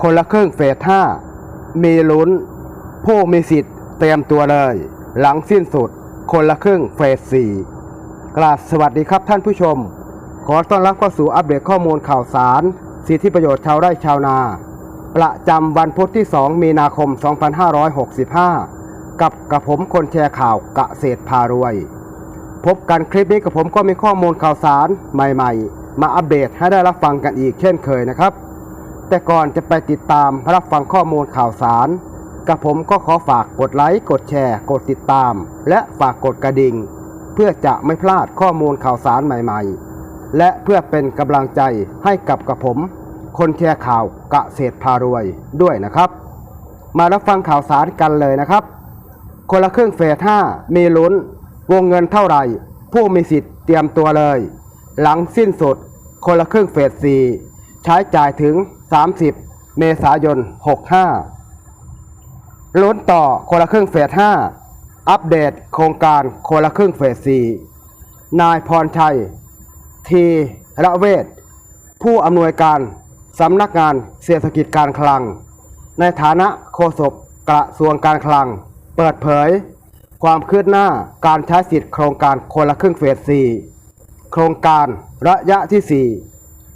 คนละครึ่งเฟสห้ามีลุ้น ผู้มีสิทธิ์เตรียมตัวเลย หลังสิ้นสุด คนละครึ่งเฟสสี่กราบสวัสดีครับท่านผู้ชม ขอต้อนรับเข้าสู่อัปเดตข้อมูลข่าวสาร สิทธิประโยชน์ชาวไร่ชาวนา ประจำวันพุธที่ 2 มีนาคม 2565 กับกับผมคนแชร์ข่าวกะเกษตรพารวย พบกันคลิปนี้กับผมก็มีข้อมูลข่าวสารใหม่ ๆ มาอัปเดตให้ได้รับฟังกันอีกเช่นเคยนะครับ แต่ก่อนจะไปติดตามรับฟังข้อมูลข่าวสารกับผมก็ขอฝากกดไลค์กดแชร์ กดติดตาม และฝากกดกระดิ่ง เพื่อจะไม่พลาดข้อมูลข่าวสารใหม่ๆ และเพื่อเป็นกำลังใจให้กับกับผม คนแชร์ข่าวกะเกษตรพารวยด้วยนะครับ มารับฟังข่าวสารกันเลยนะครับ คนละครึ่งเฟส5มีลุ้น วงเงินเท่าไหร่ ผู้มีสิทธิ์เตรียมตัวเลย หลังสิ้นสุด คนละครึ่งเฟส4ใช้จ่ายถึง 30 เมษายน 65 ลุ้นต่อคนละครึ่งเฟส 5 อัปเดตโครงการคนละครึ่งเฟส 4 นายพรชัย ทีระเวศผู้อำนวยการสำนักงานเศรษฐกิจการคลัง ในฐานะโฆษกกระทรวงการคลัง เปิดเผย ความคืบหน้าการใช้สิทธิ์โครงการคนละครึ่งเฟส 4 โครงการระยะที่ 4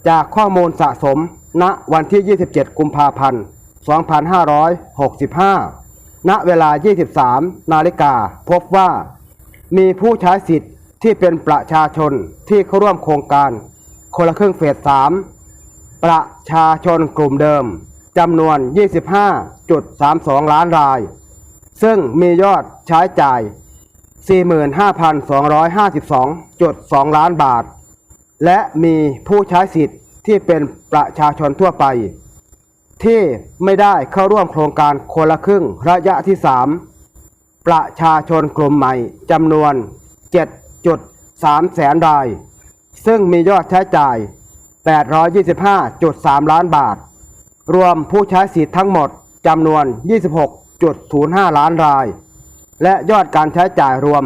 จากข้อมูลสะสม ณ วันที่ 27 กุมภาพันธ์ 2565 ณ เวลา 23 นาฬิกา พบว่า มีผู้ใช้สิทธิ์ที่เป็นประชาชนที่เข้าร่วมโครงการคนละครึ่งเฟส 3 ประชาชนกลุ่มเดิมจำนวน 25.32 ล้านราย ซึ่งมียอดใช้จ่าย 45,252.2 ล้านบาท และมีผู้ใช้สิทธิ์ที่เป็นประชาชนทั่วไป ที่ไม่ได้เข้าร่วมโครงการคนละครึ่งระยะที่ 3 ประชาชนกลุ่มใหม่จำนวน 7.3 แสนราย ซึ่งมียอดใช้จ่าย 825.3 ล้านบาท รวมผู้ใช้สิทธิ์ทั้งหมดจำนวน 26.05 ล้านราย และยอดการใช้จ่ายรวม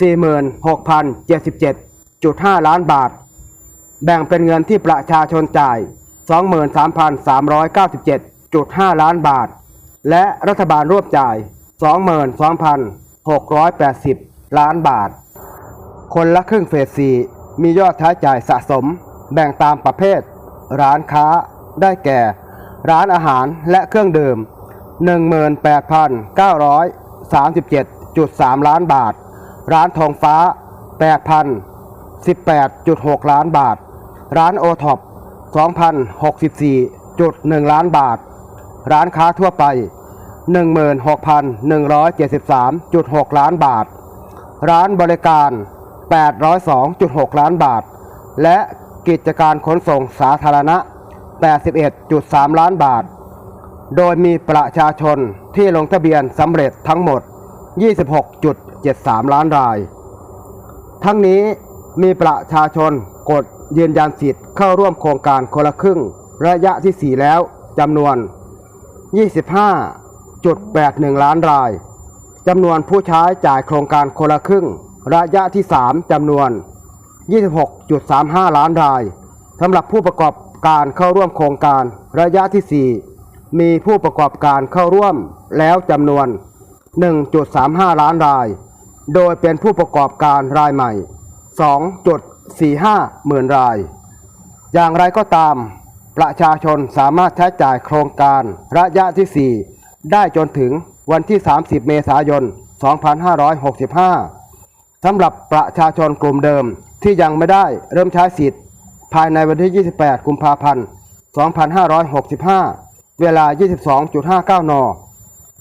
46,077.5 ล้านบาท แบ่งเป็นเงินที่ประชาชนจ่าย 23,397.5 ล้านบาท และรัฐบาลร่วมจ่าย 22,680 ล้านบาท คนละครึ่งเฟส 4 มียอดใช้จ่ายสะสม แบ่งตามประเภท ร้านค้าได้แก่ ร้านอาหารและเครื่องดื่ม 18,937.3 ล้านบาท ร้านทองฟ้า 8,018.6 ล้านบาท ร้านโอท็อป2,064.1 ล้านบาท ร้านค้าทั่วไป 16,173.6 ล้านบาท ร้านบริการ 802.6 ล้านบาท และกิจการขนส่งสาธารณะ 81.3 ล้านบาท โดยมีประชาชนที่ลงทะเบียนสำเร็จทั้งหมด 26.73 ล้านราย ทั้งนี้มีประชาชนกด ยืนยันสิทธิ์เข้าร่วมโครงการคนละครึ่ง ระยะที่ 4 แล้วจำนวน 25.81 ล้านรายจำนวนผู้ใช้จ่ายโครงการคนละครึ่ง ระยะที่ 3จำนวน 26.35 ล้านรายสำหรับผู้ประกอบการเข้าร่วมโครงการระยะที่ 4 มีผู้ประกอบการเข้าร่วมแล้วจำนวน 1.35 ล้านราย โดยเป็นผู้ประกอบการรายใหม่ 2.45หมื่นราย อย่างไรก็ตาม ประชาชนสามารถใช้จ่ายโครงการระยะที่ 4 ได้จนถึงวันที่ 30 เมษายน 2565 สำหรับประชาชนกลุ่มเดิมที่ยังไม่ได้เริ่มใช้สิทธิ์ ภายในวันที่ 28 กุมภาพันธ์ 2565 เวลา 22.59 น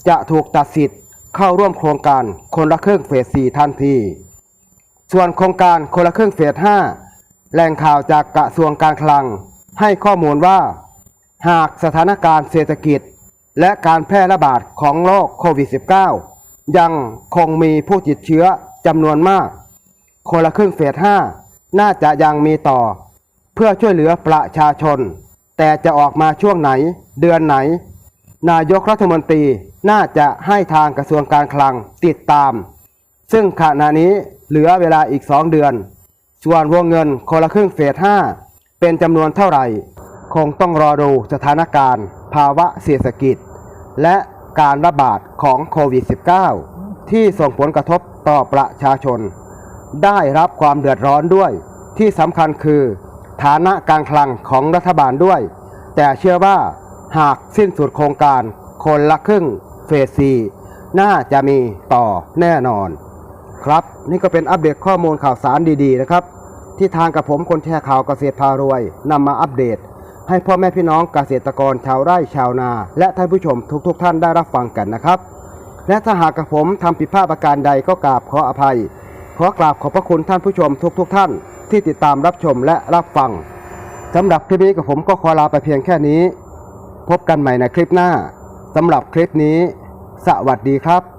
จะถูกตัดสิทธิ์เข้าร่วมโครงการคนละครึ่งเฟส 4 ทันที ส่วนโครงการคนละครึ่งเฟส5แหล่งข่าวจากกระทรวงการคลัง ให้ข้อมูลว่า หากสถานการณ์เศรษฐกิจ และการแพร่ระบาดของโรคโควิด -19 ยังคงมีผู้ติดเชื้อจำนวนมาก คนละครึ่งเฟส5น่าจะยังมีต่อ เพื่อช่วยเหลือประชาชน แต่จะออกมาช่วงไหน เดือนไหน นายกรัฐมนตรีน่าจะให้ทางกระทรวงการคลังติดตาม ซึ่งขณะนี้ เหลือเวลาอีก 2 เดือน ส่วนวงเงินคนละครึ่งเฟส 5 เป็นจำนวนเท่าไหร่ คงต้องรอดูสถานการณ์ ภาวะเศรษฐกิจ และการระบาดของโควิด -19 ที่ส่งผลกระทบต่อประชาชน ได้รับความเดือดร้อนด้วย ที่สำคัญคือ ฐานะการคลังของรัฐบาลด้วย แต่เชื่อว่าหากสิ้นสุดโครงการคนละครึ่งเฟสซีน่าจะมีต่อแน่นอน ครับ นี่ก็เป็นอัปเดตข้อมูลข่าวสารดีๆนะครับ ที่ทางกับผมคนแชร์ข่าวเกษตรพารวยนำมาอัปเดต ให้พ่อแม่พี่น้องเกษตรกรชาวไร่ชาวนา และท่านผู้ชมทุกๆท่านได้รับฟังกันนะครับ และถ้าหากกับผมทำผิดพลาดประการใดก็กราบขออภัย ขอกราบขอบพระคุณท่านผู้ชมทุกๆท่าน ที่ติดตามรับชมและรับฟังสำหรับคลิปนี้กับผมก็ขอลาไปเพียงแค่นี้ พบกันใหม่ในคลิปหน้าสำหรับคลิปนี้ สวัสดีครับ